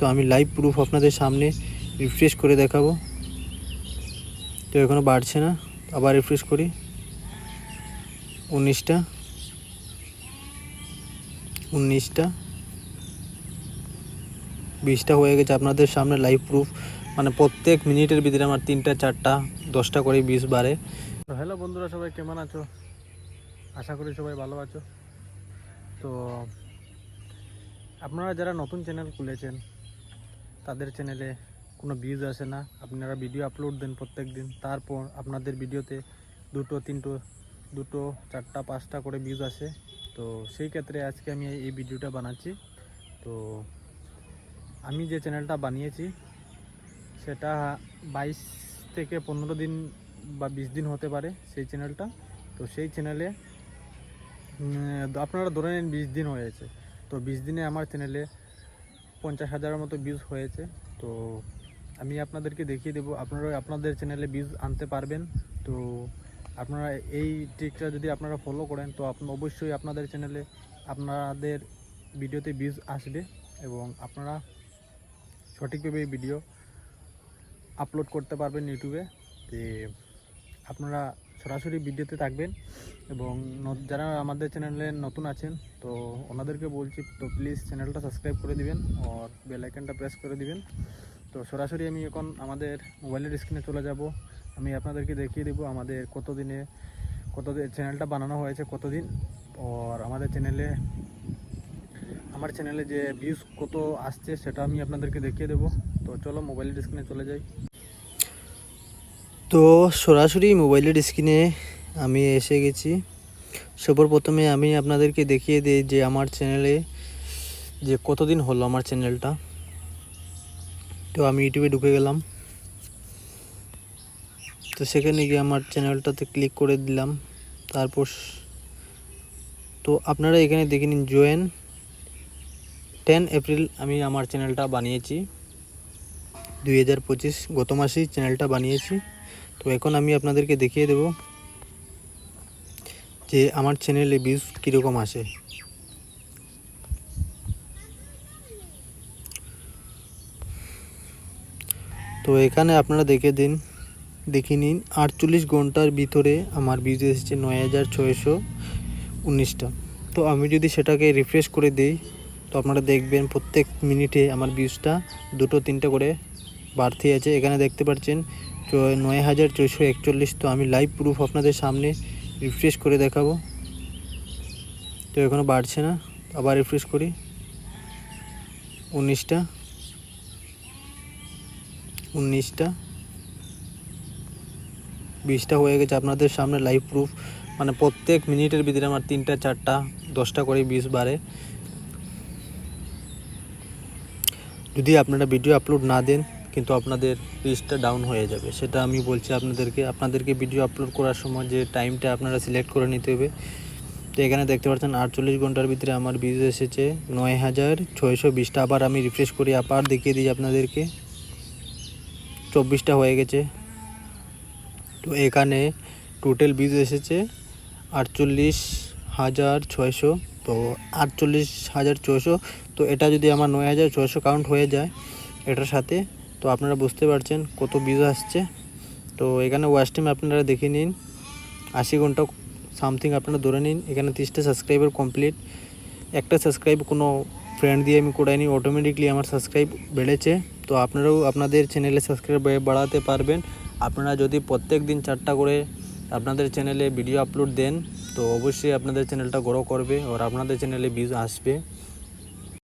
তো আমি live proof আপনাদের সামনে রিফ্রেশ করে দেখাবো। তো এখনও বাড়ছে না, আবার রিফ্রেশ করি। উনিশটা। উনিশটা। বিশটা হয়ে গেছে আপনাদের সামনে লাইভ প্রুফ মানে প্রত্যেক মিনিটের ভিতরে আমার তিনটা, চারটা, দশটা করে বিশ বারে হ্যালো বন্ধুরা, সবাই কেমন আছো? আশা করি সবাই ভালো আছো। তো আপনারা যারা নতুন চ্যানেল খুলেছেন তাদের চ্যানেলে কোনো ভিউজ আসে না। আপনারা ভিডিও আপলোড দেন প্রত্যেক দিন তারপর আপনাদের ভিডিওতে দুটো, তিনটো, দুটো, চারটা, পাঁচটা করে ভিউজ আসে। তো সেই ক্ষেত্রে আজকে আমি এই ভিডিওটা বানাচ্ছি। তো আমি যে চ্যানেলটা বানিয়েছি, সেটা বাইশ থেকে পনেরো দিন বা বিশ দিন হতে পারে সেই চ্যানেলটা তো সেই চ্যানেলে আপনারা ধরে নিন বিশ দিন হয়েছে। তো বিশ দিনে আমার চ্যানেলে পঞ্চাশ হাজারের মতো ভিউজ হয়েছে। তো আমি আপনাদেরকে দেখিয়ে দেবো। আপনারা আপনাদের চ্যানেলে ভিউজ আনতে পারবেন। তো আপনারা এই ট্রিকটা যদি আপনারা ফলো করেন, তো অবশ্যই আপনাদের চ্যানেলে আপনাদের ভিডিওতে ভিউজ আসবে এবং আপনারা সঠিকভাবে ভিডিও আপলোড করতে পারবেন ইউটিউবে যে আপনারা সরাসরি ভিডিওতে থাকবেন এবং যারা আমাদের চ্যানেলে নতুন আছেন, তো ওনাদেরকে বলছি, তো প্লিজ চ্যানেলটা সাবস্ক্রাইব করে দিবেন আর বেল আইকনটা প্রেস করে দিবেন। তো সরাসরি আমি এখন আমাদের মোবাইলের স্ক্রিনে চলে যাব। আমি আপনাদেরকে দেখিয়ে দেবো আমাদের কত দিনে কত চ্যানেলটা বানানো হয়েছে কতদিন। আর আমাদের চ্যানেলে, আমার চ্যানেলে যে ভিউজ কত আসছে সেটা আমি আপনাদেরকে দেখিয়ে দেবো। তো চলো মোবাইলের স্ক্রিনে চলে যাই। তো সরাসরি মোবাইলের স্ক্রিনে আমি এসে গেছি। সবার প্রথমে আমি আপনাদেরকে দেখিয়ে দিই যে আমার চ্যানেলে যে কতদিন হলো আমার চ্যানেলটা। তো আমি ইউটিউবে ঢুকে গেলাম। তো সেখানে গিয়ে আমার চ্যানেলটাতে ক্লিক করে দিলাম। তারপর তো আপনারা এখানে দেখে নিন, জয়েন। টেন এপ্রিল আমি আমার চ্যানেলটা বানিয়েছি। দুই হাজার পঁচিশ গত মাসেই চ্যানেলটা বানিয়েছি। তো এখন আমি আপনাদেরকে দেখিয়ে দেব যে আমার চ্যানেলে ভিউজ কীরকম আসে। তো এখানে আপনারা দেখে দিন, দেখে নিন, আটচল্লিশ ঘণ্টার ভিতরে আমার ভিউজ এসেছে নয় হাজার ছয়শো উনিশটা। তো আমি যদি সেটাকে রিফ্রেশ করে দিই, তো আপনারা দেখবেন প্রত্যেক মিনিটে আমার ভিউজটা দুটো তিনটে করে বাড়তি আছে। এখানে দেখতে পাচ্ছেন নয় হাজার ছয়শো একচল্লিশ তো আমি লাইভ প্রুফ আপনাদের সামনে রিফ্রেশ করে দেখাবো। তো এখনও বাড়ছে না, আবার রিফ্রেশ করি। উনিশটা। উনিশটা। বিশটা হয়ে গেছে আপনাদের সামনে লাইভ প্রুফ মানে প্রত্যেক মিনিটের ভিতরে আমার তিনটা, চারটা, দশটা করে বিশ বারে যদি আপনারা ভিডিও আপলোড না দেন কিন্তু আপনাদের রিচটা ডাউন হয়ে যাবে। সেটা আমি বলছি আপনাদেরকে। আপনাদেরকে ভিডিও আপলোড করার সময় যে টাইমটা আপনারা সিলেক্ট করে নিতে হবে, তো এখানে দেখতে পাচ্ছেন আটচল্লিশ ঘণ্টার ভিতরে আমার ভিউজ এসেছে নয় হাজার ছয়শো বিশটা। আবার আমি রিফ্রেশ করি, আবার দেখিয়ে দিই আপনাদেরকে। চব্বিশটা হয়ে গেছে। তো এখানে টোটাল ভিউজ এসেছে আটচল্লিশ হাজার ছয়শো, তো আটচল্লিশ হাজার ছয়শো। তো এটা যদি আমার নয় হাজার ছয়শো কাউন্ট হয়ে যায়, এটার সাথে তো আপনারা বুঝতে পারছেন কত ভিউজ আসছে। তো এখানে টাইম আপনারা দেখে নিন। আশি ঘণ্টা সামথিং আপনারা ধরে নিন। এখানে তিরিশটা সাবস্ক্রাইবার কমপ্লিট একটা সাবস্ক্রাইব কোনো ফ্রেন্ড দিয়ে আমি করাইনি অটোমেটিকলি আমার সাবস্ক্রাইব বেড়েছে। তো আপনারাও আপনাদের চ্যানেলে সাবস্ক্রাইব বাড়াতে পারবেন। আপনারা যদি প্রত্যেক দিন চারটা করে আপনাদের চ্যানেলে ভিডিও আপলোড দেন, তো অবশ্যই আপনাদের চ্যানেলটা গ্রো করবে। আর আপনাদের চ্যানেলে ভিউজ আসবে।